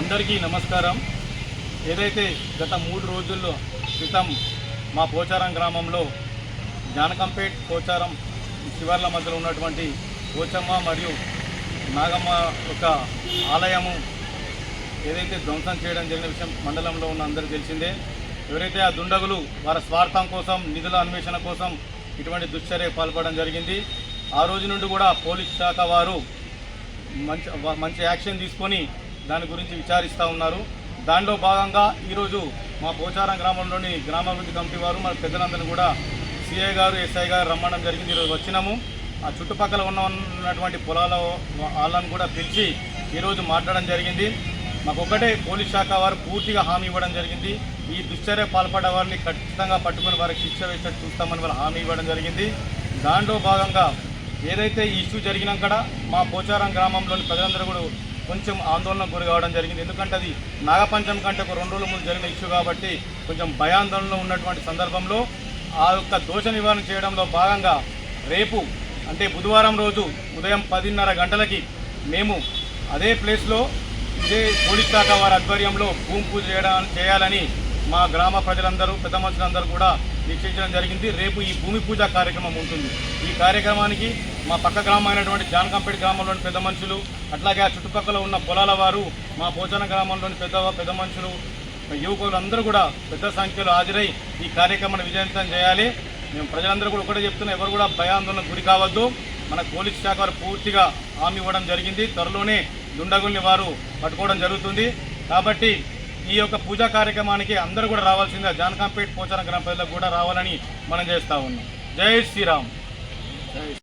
అందరికీ నమస్కారం. ఏదైతే గత మూడు రోజుల్లో క్రితం మా పోచారం గ్రామంలో జానకంపేట్ పోచారం శివార్ల మధ్యలో ఉన్నటువంటి పోచమ్మ మరియు నాగమ్మ యొక్క ఆలయము ఏదైతే ధ్వంసం చేయడం జరిగిన విషయం మండలంలో ఉన్న అందరికీ తెలిసిందే. ఎవరైతే ఆ దుండగులు వారి స్వార్థం కోసం నిధుల అన్వేషణ కోసం ఇటువంటి దుశ్చర్య పాల్పడడం జరిగింది. ఆ రోజు నుండి కూడా పోలీస్ శాఖ వారు మంచి మంచి యాక్షన్ తీసుకొని దాని గురించి విచారిస్తూ ఉన్నారు. దానిలో భాగంగా ఈరోజు మా పోచారం గ్రామంలోని గ్రామాభివృద్ధి కమిటీ వారు మన పెద్దలందరినీ కూడా సిఐ గారు ఎస్ఐ గారు రమ్మడం జరిగింది. ఈరోజు వచ్చినాము. ఆ చుట్టుపక్కల ఉన్న ఉన్నటువంటి పొలాల వాళ్ళని కూడా పిలిచి ఈరోజు మాట్లాడడం జరిగింది. మాకు ఒకటే పోలీస్ శాఖ వారు పూర్తిగా హామీ ఇవ్వడం జరిగింది. ఈ దుశ్చర్య పాల్పడ్డ వారిని ఖచ్చితంగా పట్టుకుని వారికి శిక్ష వేసేట్టు చూస్తామని వాళ్ళు హామీ ఇవ్వడం జరిగింది. దాంట్లో భాగంగా ఏదైతే ఈ ఇష్యూ జరిగినాక మా పోచారం గ్రామంలోని ప్రజలందరూ కూడా కొంచెం ఆందోళనకు గురి కావడం జరిగింది. ఎందుకంటే అది నాగపంచం కంటే ఒక రెండు రోజుల ముందు జరిగిన ఇష్యూ కాబట్టి కొంచెం భయాందోళనలో ఉన్నటువంటి సందర్భంలో ఆ యొక్క దోష నివారణ చేయడంలో భాగంగా రేపు అంటే బుధవారం రోజు ఉదయం పదిన్నర గంటలకి మేము అదే ప్లేస్లో ఇదే పోలీస్ శాఖ వారి ఆధ్వర్యంలో భూమి పూజ చేయాలని మా గ్రామ ప్రజలందరూ పెద్ద మనుషులందరూ కూడా నిశ్చయించడం జరిగింది. రేపు ఈ భూమి పూజ కార్యక్రమం ఉంటుంది. ఈ కార్యక్రమానికి మా పక్క గ్రామం అయినటువంటి జానకంపేట గ్రామంలోని పెద్ద మనుషులు అట్లాగే ఆ చుట్టుపక్కల ఉన్న పొలాల వారు మా పోచన గ్రామంలోని పెద్ద పెద్ద మనుషులు యువకులు అందరూ కూడా పెద్ద సంఖ్యలో హాజరై ఈ కార్యక్రమాన్ని విజయవంతం చేయాలి. మేము ప్రజలందరూ కూడా ఒకటే చెప్తున్నా ఎవరు కూడా భయాందోళన గురి కావద్దు. మన పోలీస్ శాఖ వారు పూర్తిగా హామీ ఇవ్వడం జరిగింది. త్వరలోనే దుండగుల్ని వారు పట్టుకోవడం జరుగుతుంది. కాబట్టి ఈ యొక్క పూజా కార్యక్రమానికి అందరూ కూడా రావాల్సిందిగా జానకంపేట్ పోచారం గ్రామ ప్రజలకు కూడా రావాలని మనం చేస్తా ఉన్నాం. జై శ్రీరామ్. జై